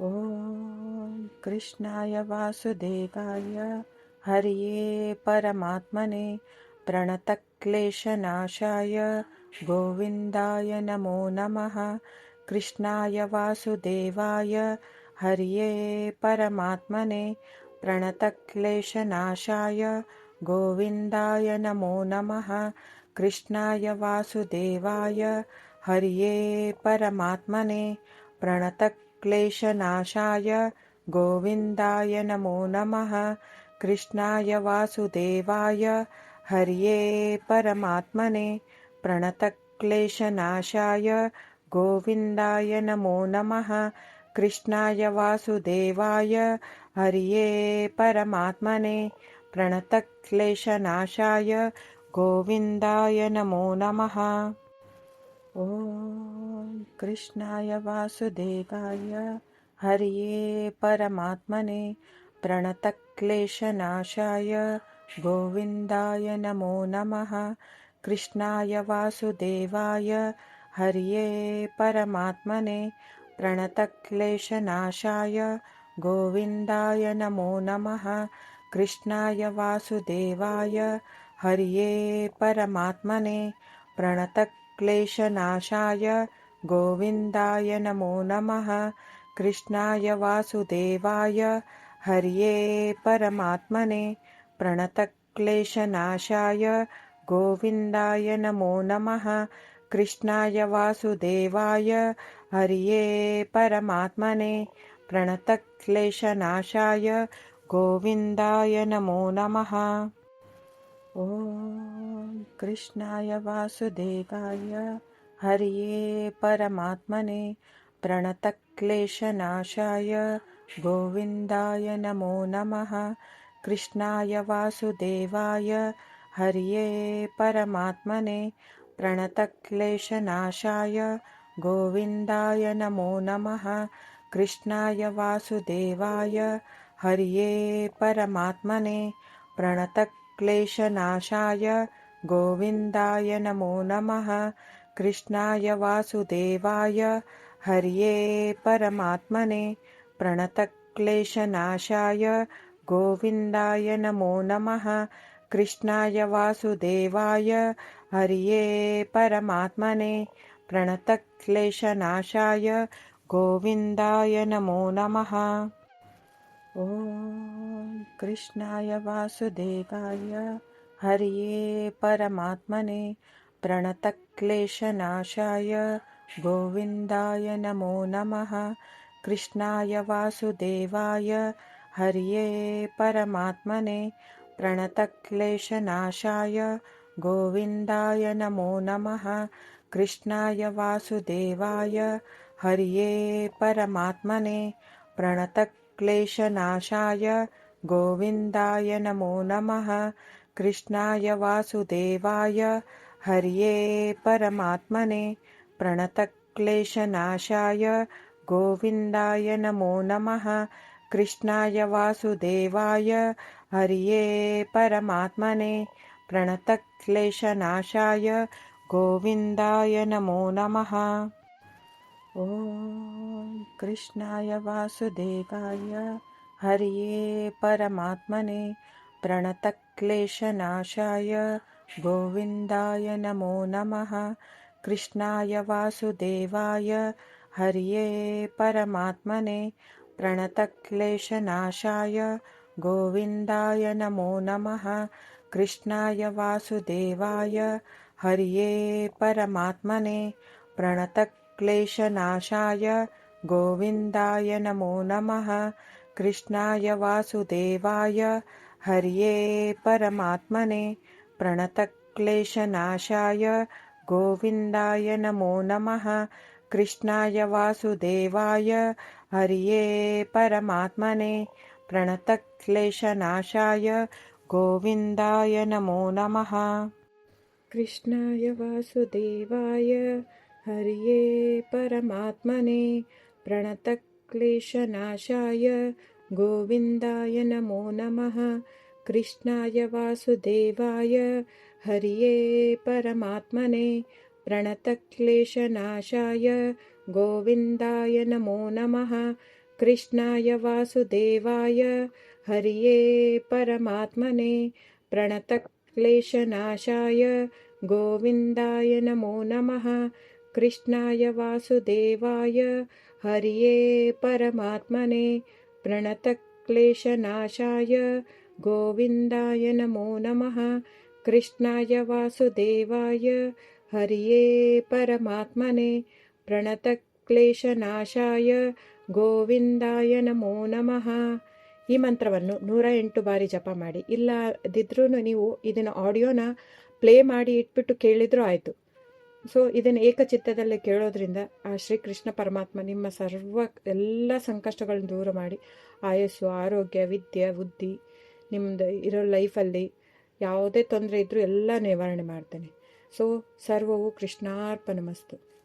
ॐ कृष्णाय वासुदेवाय। हर्ये परमात्मने प्रणतक्लेशनाशाय। गोविन्दाय नमो नमः। कृष्णाय वासुदेवाय। हर्ये परमात्मने प्रणतक्लेशनाशाय। गोविन्दाय नमो नमः। कृष्णाय वासुदेवाय। हर्ये परमात्मने प्रणतक्लेशनाशाय गोविन्दाय नमो नमः कृष्णाय वासुदेवाय हर्ये परमात्मने प्रणतक्लेशनाशाय गोविन्दाय नमो नमः कृष्णाय वासुदेवाय हर्ये परमात्मने प्रणतक्लेशनाशाय गोविन्दाय नमो नमः ॐ कृष्णाय वासुदेवाय। हर्ये परमात्मने प्रणतक्लेशनाशाय। गोविन्दाय नमो नमः। कृष्णाय वासुदेवाय। हर्ये परमात्मने प्रणतक्लेशनाशाय। गोविन्दाय नमो नमः। कृष्णाय वासुदेवाय। हर्ये परमात्मने प्रणतक्लेशनाशाय गोविन्दाय नमो नमः। कृष्णाय वासुदेवाय। हर्ये परमात्मने प्रणतक्लेशनाशाय। गोविन्दाय नमो नमः। कृष्णाय वासुदेवाय। हर्ये परमात्मने प्रणतक्लेशनाशाय। गोविन्दाय नमो नमः। ॐ कृष्णाय वासुदेवाय हर्ये परमात्मने प्रणतक्लेशनाशाय गोविन्दाय नमो नमः। कृष्णाय वासुदेवाय हर्ये परमात्मने प्रणतक्लेशनाशाय गोविन्दाय नमो नमः। कृष्णाय वासुदेवाय हर्ये परमात्मने प्रणतक् क्लेशनाशाय गोविन्दाय नमो नमः। कृष्णाय वासुदेवाय हर्ये परमात्मने प्रणतक्लेशनाशाय गोविन्दाय नमो नमः। कृष्णाय वासुदेवाय हर्ये परमात्मने प्रणतक्लेशनाशाय गोविन्दाय नमो नमः। ॐ कृष्णाय वासुदेवाय हर्ये परमात्मने प्रणतक्लेशनाशाय गोविन्दाय नमो नमः। कृष्णाय वासुदेवाय हर्ये परमात्मने प्रणतक्लेशनाशाय गोविन्दाय नमो नमः। कृष्णाय वासुदेवाय हर्ये परमात्मने प्रणतक् क्लेशनाशाय गोविन्दाय नमो नमः। कृष्णाय वासुदेवाय हर्ये परमात्मने प्रणतक्लेशनाशाय गोविन्दाय नमो नमः। कृष्णाय वासुदेवाय हर्ये परमात्मने प्रणतक्लेशनाशाय गोविन्दाय नमो नमः। ॐ कृष्णाय वासुदेवाय हर्ये परमात्मने प्रणतक्लेशनाशाय गोविन्दाय नमो नमः। कृष्णाय वासुदेवाय। हर्ये परमात्मने प्रणतक्लेशनाशाय। गोविन्दाय नमो नमः। कृष्णाय वासुदेवाय। हर्ये परमात्मने प्रणतक् क्लेशनाशाय गोविन्दाय नमो नमः। कृष्णाय वासुदेवाय। हर्ये परमात्मने प्रणतक्लेशनाशाय गोविन्दाय नमो नमः। कृष्णाय वासुदेवाय हर्ये परमात्मने प्रणतक्लेशनाशाय गोविन्दाय नमो नमः। कृष्णाय वासुदेवाय हर्ये परमात्मने प्रणतक्लेशनाशाय गोविन्दाय नमो नमः कृष्णाय वासुदेवाय। हर्ये परमात्मने प्रणतक्लेशनाशाय। गोविन्दाय नमो नमः। कृष्णाय वासुदेवाय। हरिये परमात्मने प्रणतक्लेशनाशाय। गोविन्दाय नमो नमः। कृष्णाय वासुदेवाय। हरिये परमात्मने प्रणतक्लेशनाशाय गोविन्दाय नमो नमः कृष्णाय वासुदेवाय हरिये परमात्मने ಪ್ರಣತಕ್ಲೇಶನಾಶಾಯ ಗೋವಿಂದಾಯ ನಮೋ ನಮಃ ಈ ಮಂತ್ರವನ್ನು ನೂರ ಎಂಟು ಬಾರಿ ಜಪ ಮಾಡಿ ಇಲ್ಲದಿದ್ರೂ ನೀವು ಇದನ್ನು ಆಡಿಯೋನ ಪ್ಲೇ ಮಾಡಿ ಇಟ್ಬಿಟ್ಟು ಕೇಳಿದರೂ ಆಯಿತು ಸೊ ಇದನ್ನು ಏಕಚಿತ್ತದಲ್ಲೇ ಕೇಳೋದ್ರಿಂದ ಆ ಶ್ರೀಕೃಷ್ಣ ಪರಮಾತ್ಮ ನಿಮ್ಮ ಸರ್ವ ಎಲ್ಲ ಸಂಕಷ್ಟಗಳನ್ನು ದೂರ ಮಾಡಿ ಆಯಸ್ಸು ಆರೋಗ್ಯ ವಿದ್ಯೆ ಬುದ್ಧಿ ನಿಮ್ಮದು ಇರೋ ಲೈಫಲ್ಲಿ ಯಾವುದೇ ತೊಂದರೆ ಇದ್ದರೂ ಎಲ್ಲ ನಿವಾರಣೆ ಮಾಡ್ತೇನೆ. ಸೊ ಸರ್ವವು ಕೃಷ್ಣಾರ್ಪಣಮಸ್ತು.